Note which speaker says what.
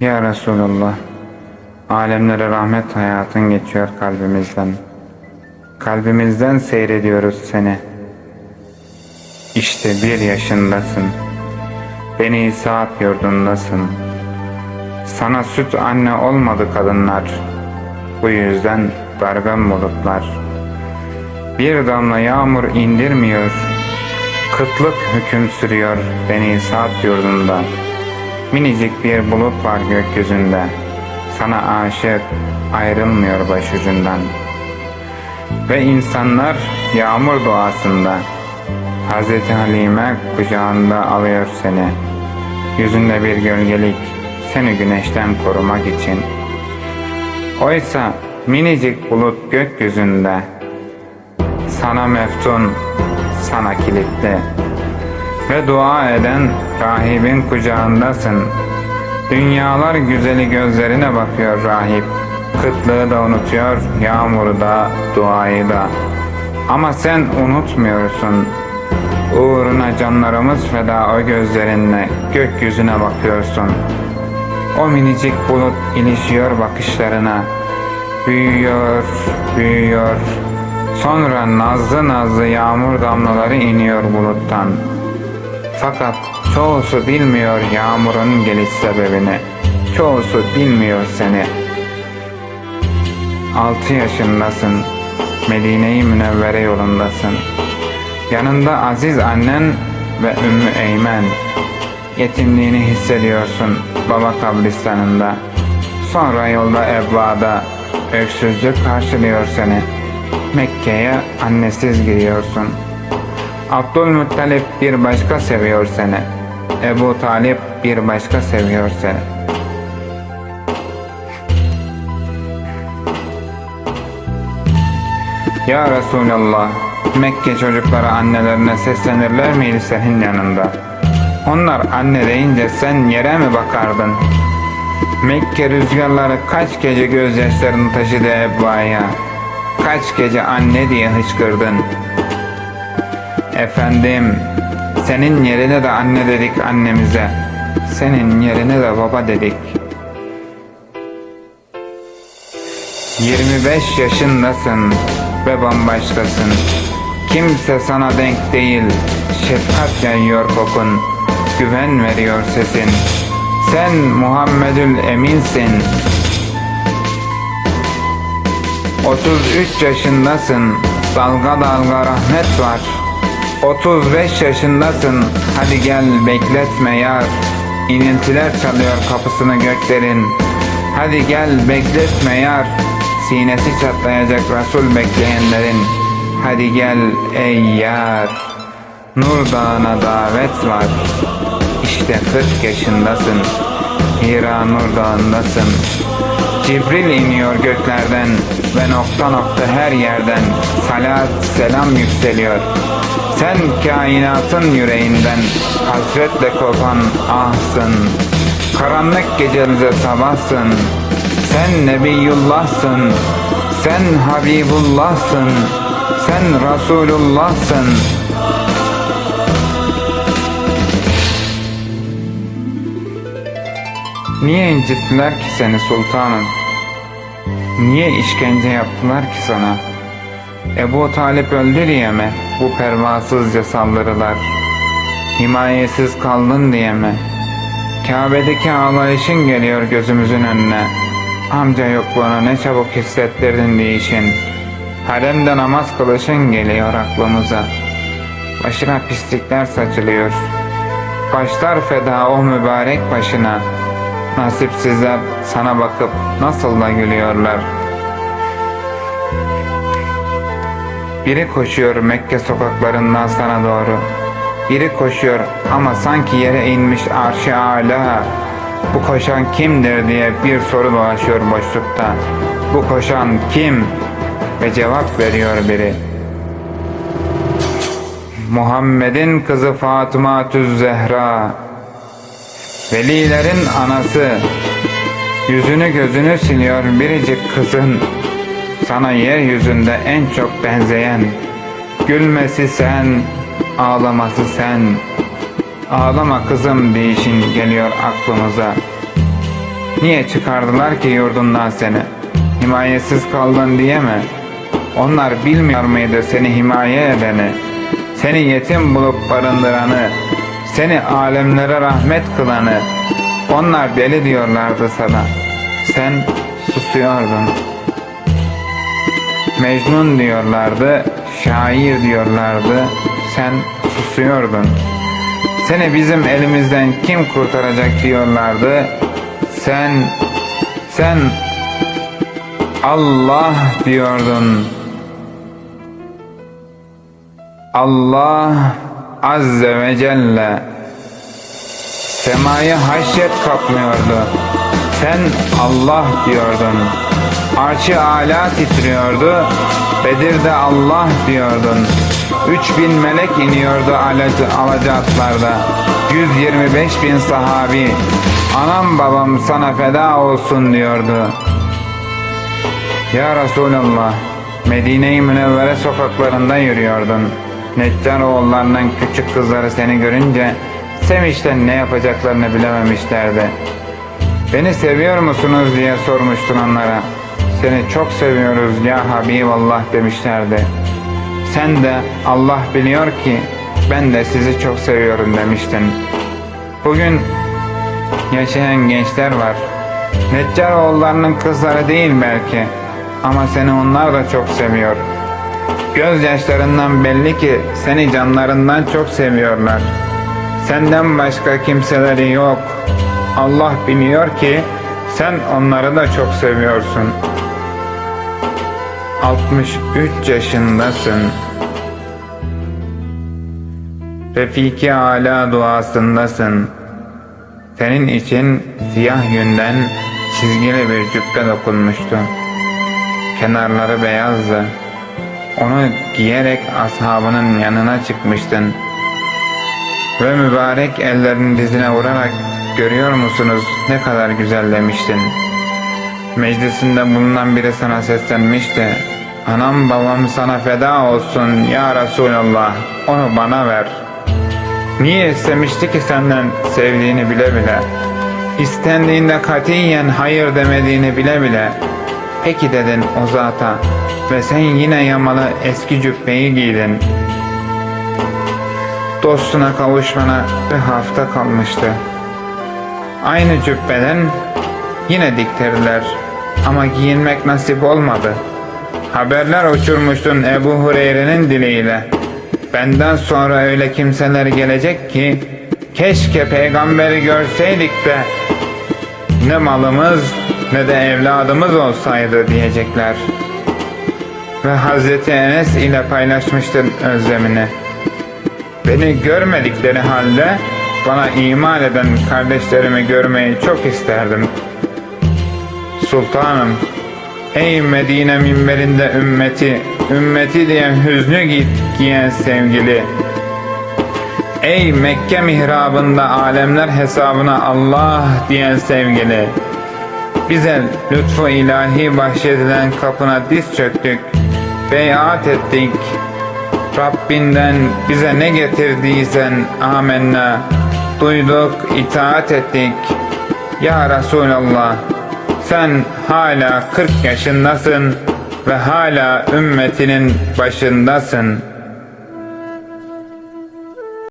Speaker 1: Ya Resulallah, alemlere rahmet hayatın geçiyor kalbimizden. Kalbimizden seyrediyoruz seni. İşte bir yaşındasın. Beni saat yurdundasın. Sana süt anne olmadı kadınlar. Bu yüzden dargın bulutlar. Bir damla yağmur indirmiyor. Kıtlık hüküm sürüyor beni saat yurdunda. Minicik bir bulut var gökyüzünde. Sana aşık ayrılmıyor başucundan. Ve insanlar yağmur duasında Hazreti Halime kucağında alıyor seni. Yüzünde bir gölgelik seni güneşten korumak için. Oysa minicik bulut gökyüzünde sana meftun, sana kilitli ve dua eden rahibin kucağındasın. Dünyalar güzeli gözlerine bakıyor rahip. Kıtlığı da unutuyor, yağmuru da, duayı da. Ama sen unutmuyorsun. Uğruna canlarımız feda o gözlerinle gökyüzüne bakıyorsun. O minicik bulut ilişiyor bakışlarına. Büyüyor, büyüyor. Sonra nazlı nazlı yağmur damlaları iniyor buluttan. Fakat çoğusu bilmiyor yağmurun geliş sebebini. Çoğusu bilmiyor seni. Altı yaşındasın. Medine-i Münevvere yolundasın. Yanında aziz annen ve Ümmü Eymen. Yetimliğini hissediyorsun baba kabristanında. Sonra yolda Ebba'da öksüzlük karşılıyor seni. Mekke'ye annesiz giriyorsun. Abdülmuttalip bir başka seviyor seni. Ebu Talip bir başka seviyor seni. Ya Resulallah, Mekke çocukları annelerine seslenirler miydi senin yanında? Onlar anne deyince sen yere mi bakardın? Mekke rüzgarları kaç gece gözyaşlarını taşıdı Ebba'ya. Kaç gece anne diye hıçkırdın. Efendim, senin yerine de anne dedik annemize. Senin yerine de baba dedik. 25 yaşındasın ve bambaşkasın. Kimse sana denk değil. Şefkat yayıyor kokun. Güven veriyor sesin. Sen Muhammedül Eminsin. 33 yaşındasın. Dalga dalga rahmet var. 35 yaşındasın. Hadi gel bekletme yar. İniltiler çalıyor kapısını göklerin. Hadi gel bekletme yar. Sinesi çatlayacak Resul bekleyenlerin. Hadi gel ey yar. Nur Dağı'na davet var. İşte 40 yaşındasın. Hira Nur Dağı'ndasın. Cibril iniyor göklerden ve nokta nokta her yerden salat selam yükseliyor. Sen kainatın yüreğinden hasretle kopan ahsın. Karanlık gecemize sabahsın. Sen Nebiyullah'sın. Sen Habibullah'sın. Sen Resulullah'sın. Niye incittiler ki seni sultanım? Niye işkence yaptılar ki sana? Ebu Talip öldü diye mi bu pervasızca saldırılar? Himayesiz kaldın diye mi? Kabe'deki ağlayışın geliyor gözümüzün önüne. Amca yokluğunu ne çabuk hissettirdin değişin. Haremde namaz kılışın geliyor aklımıza. Başına pislikler saçılıyor. Başlar feda o mübarek başına. Nasipsizler sana bakıp nasıl da gülüyorlar. Biri koşuyor Mekke sokaklarından sana doğru. Biri koşuyor ama sanki yere inmiş arş-ı. Bu koşan kimdir diye bir soru dolaşıyor boşlukta. Bu koşan kim? Ve cevap veriyor biri. Muhammed'in kızı Fatıma Tüz Zehra. Velilerin anası. Yüzünü gözünü siliyor biricik kızın. Sana yeryüzünde en çok benzeyen. Gülmesi sen, ağlaması sen. Ağlama kızım deyişin geliyor aklımıza. Niye çıkardılar ki yurdundan seni? Himayesiz kaldın diye mi? Onlar bilmiyor muydu seni himaye edeni? Seni yetim bulup barındıranı, seni alemlere rahmet kılanı. Onlar deli diyorlardı sana. Sen susuyordun. Mecnun diyorlardı, şair diyorlardı. Sen susuyordun. Seni bizim elimizden kim kurtaracak diyorlardı. Sen, sen Allah diyordun. Allah Azze ve Celle semayı haşyet kaplıyordu. Sen Allah diyordun. Arşı ala titriyordu. Bedir'de Allah diyordun. Üç bin melek iniyordu alacı, atlarda. 125 bin sahabi. Anam babam sana feda olsun diyordu. Ya Resulallah, Medine-i Münevvere sokaklarında yürüyordun. Neccar oğullarının küçük kızları seni görünce sevinçten ne yapacaklarını bilememişlerdi. Beni seviyor musunuz diye sormuştun onlara. Seni çok seviyoruz ya Habiballah demişlerdi. Sen de Allah biliyor ki ben de sizi çok seviyorum demiştin. Bugün yaşayan gençler var. Neccar oğullarının kızları değil belki ama seni onlar da çok seviyor. Gözyaşlarından belli ki seni canlarından çok seviyorlar. Senden başka kimseleri yok. Allah biliyor ki sen onları da çok seviyorsun. 63 yaşındasın. Refiki Ala duasındasın. Senin için siyah yünden çizgili bir cübbe dokunmuştu. Kenarları beyazdı. Onu giyerek ashabının yanına çıkmıştın. Ve mübarek ellerini dizine vurarak görüyor musunuz ne kadar güzel demiştin. Meclisinde bulunan biri sana seslenmişti. Anam babam sana feda olsun ya Resulallah onu bana ver. Niye istemişti ki senden sevdiğini bile bile. İstendiğinde katiyen hayır demediğini bile bile. Peki dedin o zata ve sen yine yamalı eski cübbeyi giydin. Dostuna kavuşmana bir hafta kalmıştı. Aynı cübbeden yine diktirdiler ama giyinmek nasip olmadı. Haberler uçurmuştun Ebu Hureyre'nin diliyle. Benden sonra öyle kimseler gelecek ki keşke peygamberi görseydik de ne malımız ne de evladımız olsaydı diyecekler. Ve Hazreti Enes ile paylaşmıştın özlemini. Beni görmedikleri halde bana iman eden kardeşlerimi görmeyi çok isterdim. Sultanım, ey Medine minberinde ümmeti, ümmeti diye hüznü git giyen sevgili. Ey Mekke mihrabında alemler hesabına Allah diyen sevgili. Bize lütfu ilahi bahşedilen kapına diz çöktük, beyat ettik. Rabbinden bize ne getirdiysen amenna. Duyduk, itaat ettik. Ya Resulallah, sen hala 40 yaşındasın ve hala ümmetinin başındasın.''